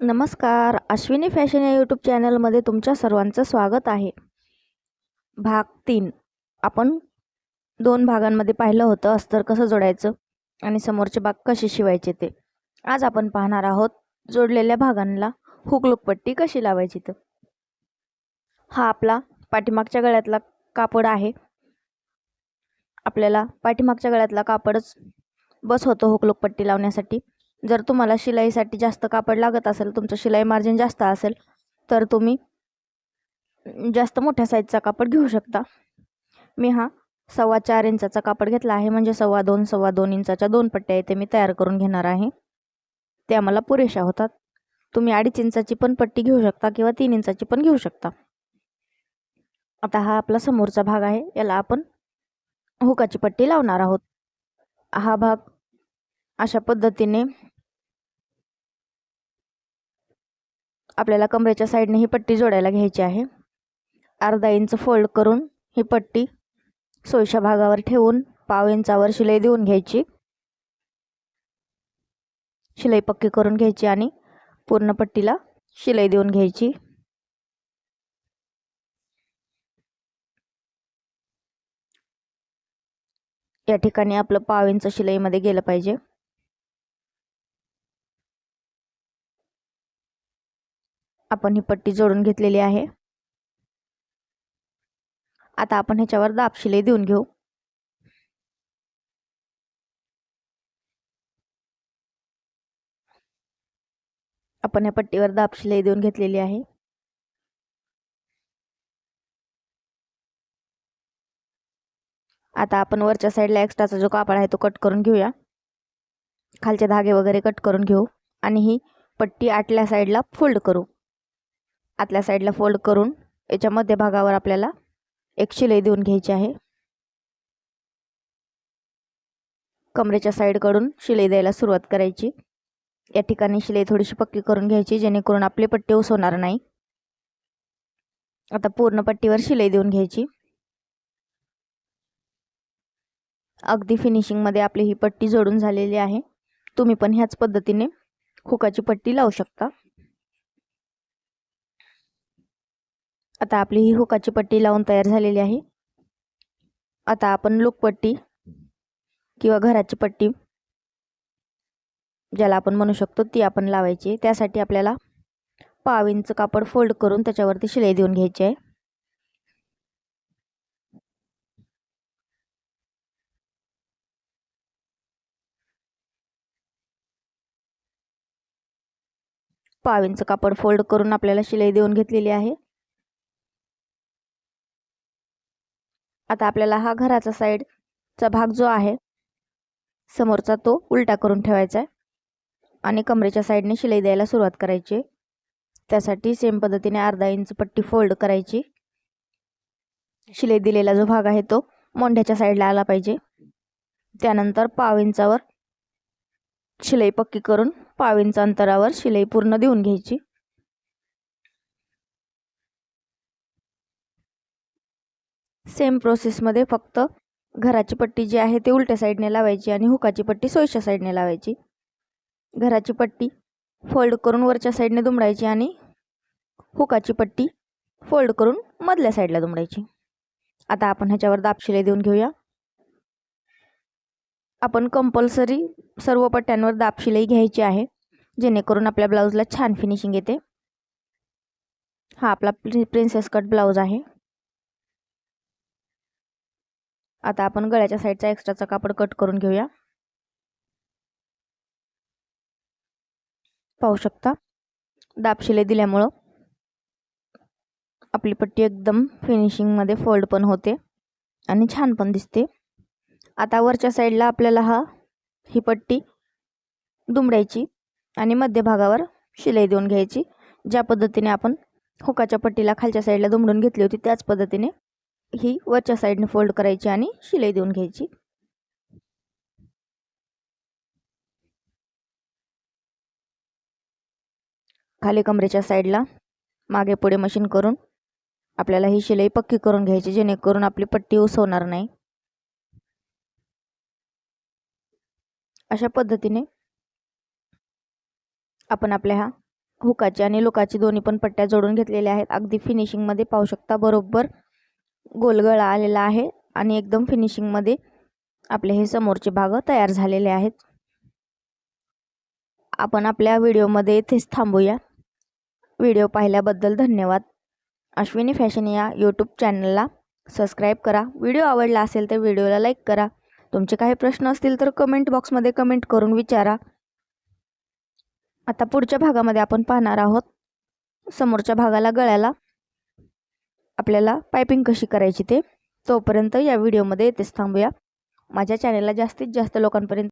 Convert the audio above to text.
नमस्कार. अश्विनी फॅशन या यूट्यूब चॅनलमध्ये तुमच्या सर्वांचं स्वागत आहे. भाग तीन. आपण दोन भागांमध्ये पाहिलं होतं अस्तर कसं जोडायचं आणि समोरचे भाग कसे शिवायचे ते. आज आपण पाहणार आहोत जोडलेल्या भागांना हुकलुकपट्टी कशी लावायची तर. हा आपला पाठीमागच्या गळ्यातला कापड आहे. आपल्याला पाठीमागच्या गळ्यातला कापडच बस होतो हुकलुकपट्टी लावण्यासाठी. जर तुम्हाला शिलाईसाठी जास्त कापड लागत असेल तुमचं शिलाई मार्जिन जास्त असेल तर तुम्ही जास्त मोठ्या साईजचा कापड घेऊ शकता. मी हा सव्वा चार इंचाचा कापड घेतला आहे म्हणजे सव्वा दोन सव्वा दोन इंचाच्या दोन पट्ट्या इथे मी तयार करून घेणार आहे. त्या मला पुरेशा होतात. तुम्ही अडीच इंचाची पण पट्टी घेऊ शकता किंवा तीन इंचाची पण घेऊ शकता. आता हा आपला समोरचा भाग आहे याला आपण हुकाची पट्टी लावणार आहोत. हा भाग अशा पद्धतीने आपल्याला कमरेच्या साईडने ही पट्टी जोडायला घ्यायची आहे. अर्धा इंच फोल्ड करून ही पट्टी सोयीच्या भागावर ठेवून पाव इंचावर शिलाई देऊन घ्यायची. शिलाई पक्की करून घ्यायची आणि पूर्ण पट्टीला शिलाई देऊन घ्यायची. या ठिकाणी आपलं पाव इंच शिलाईमध्ये गेलं पाहिजे. आपण ही पट्टी जोडून घेतलेली आहे. आता आपण ह्याच्यावर दाब शिलाई देऊन घेऊ. आपण या पट्टीवर दाब शिलाई देऊन घेतलेली आहे. आता आपण वरच्या साईडला एक्स्ट्राचा जो कापड आहे तो कट करून घेऊया. खालचे धागे वगैरे कट करून घेऊ आणि ही पट्टी आटल्या साईडला फोल्ड करू. आतल्या साईडला फोल्ड करून याच्या मध्यभागावर आपल्याला एक शिलाई देऊन घ्यायची आहे. कमरेच्या साईडकडून शिलाई द्यायला सुरुवात करायची. या ठिकाणी शिलाई थोडीशी पक्की करून घ्यायची जेणेकरून आपली पट्टी उसवणार नाही. आता पूर्ण पट्टीवर शिलाई देऊन घ्यायची. अगदी फिनिशिंगमध्ये आपली ही पट्टी जोडून झालेली आहे. तुम्ही पण ह्याच पद्धतीने हुकाची पट्टी लावू शकता. आता आपली ही हुकाची पट्टी लावून तयार झालेली आहे. आता आपण लुकपट्टी किंवा घराची पट्टी ज्याला आपण म्हणू शकतो ती आपण लावायची त्यासाठी आपल्याला पाव इंच कापड फोल्ड करून त्याच्यावरती शिलाई देऊन घ्यायची आहे. पाव इंच कापड फोल्ड करून आपल्याला शिलाई देऊन घेतलेली आहे. आता आपल्याला हा घराचा साईडचा भाग जो आहे समोरचा तो उलटा करून ठेवायचा आहे. आणि कमरेच्या साईडने शिलाई द्यायला सुरुवात करायची त्यासाठी सेम पद्धतीने अर्धा इंच पट्टी फोल्ड करायची. शिलाई दिलेला जो भाग आहे तो मोंढ्याच्या साईडला आला पाहिजे. त्यानंतर पाव इंचावर शिलाई पक्की करून पाव इंच अंतरावर शिलाई पूर्ण देऊन घ्यायची. सेम प्रोसेसमध्ये फक्त घराची पट्टी जी आहे ते उलट्या साईडने लावायची आणि हुकाची पट्टी सोयीच्या साईडने लावायची. घराची पट्टी फोल्ड करून वरच्या साईडने दुमडायची आणि हुकाची पट्टी फोल्ड करून मधल्या साईडला दुमडायची. आता आपण ह्याच्यावर दाबशिले देऊन घेऊया. आपण कंपल्सरी सर्व पट्ट्यांवर दाबशिलाई घ्यायची आहे जेणेकरून आपल्या ब्लाऊजला छान फिनिशिंग येते. हा आपला प्रिन्सेस कट ब्लाऊज आहे. आता आपण गळ्याच्या साईडचा एक्स्ट्राचा कापड कट करून घेऊया. पाहू शकता? दाब शिलाई दिल्यामुळं आपली पट्टी एकदम फिनिशिंगमध्ये फोल्ड पण होते आणि छान पण दिसते. आता वरच्या साईडला आपल्याला हा ही पट्टी दुमडायची आणि मध्यभागावर शिलाई देऊन घ्यायची. ज्या पद्धतीने आपण हुकाच्या पट्टीला खालच्या साईडला दुमडून घेतली होती त्याच पद्धतीने ही वरच्या साईडने फोल्ड करायची आणि शिलाई देऊन घ्यायची. खाली कमरेच्या साईडला मागे पुढे मशीन करून आपल्याला ही शिलाई पक्की करून घ्यायची जेणेकरून आपली पट्टी उसवणार नाही. अशा पद्धतीने आपण आपल्या ह्या हुकाची आणि लुकाची दोन्ही पण पट्ट्या जोडून घेतलेल्या आहेत. अगदी फिनिशिंगमध्ये पाहू शकता बरोबर गोलगळा आलेला आहे आणि एकदम फिनिशिंगमध्ये आपले हे समोरचे भाग तयार झालेले आहेत. आपण आपल्या व्हिडिओमध्ये इथेच थांबूया. व्हिडिओ पाहिल्याबद्दल धन्यवाद. अश्विनी फॅशन या यूट्यूब चॅनलला सबस्क्राईब करा. व्हिडिओ आवडला असेल तर व्हिडिओला लाईक करा. तुमचे काही प्रश्न असतील तर कमेंट बॉक्समध्ये कमेंट करून विचारा. आता पुढच्या भागामध्ये आपण पाहणार आहोत. समोरच्या भागाला गळ्याला. आपल्याला पायपिंग कशी करायची ते तोपर्यंत या व्हिडिओमध्ये येतेच थांबूया. माझ्या चॅनलला जास्तीत जास्त लोकांपर्यंत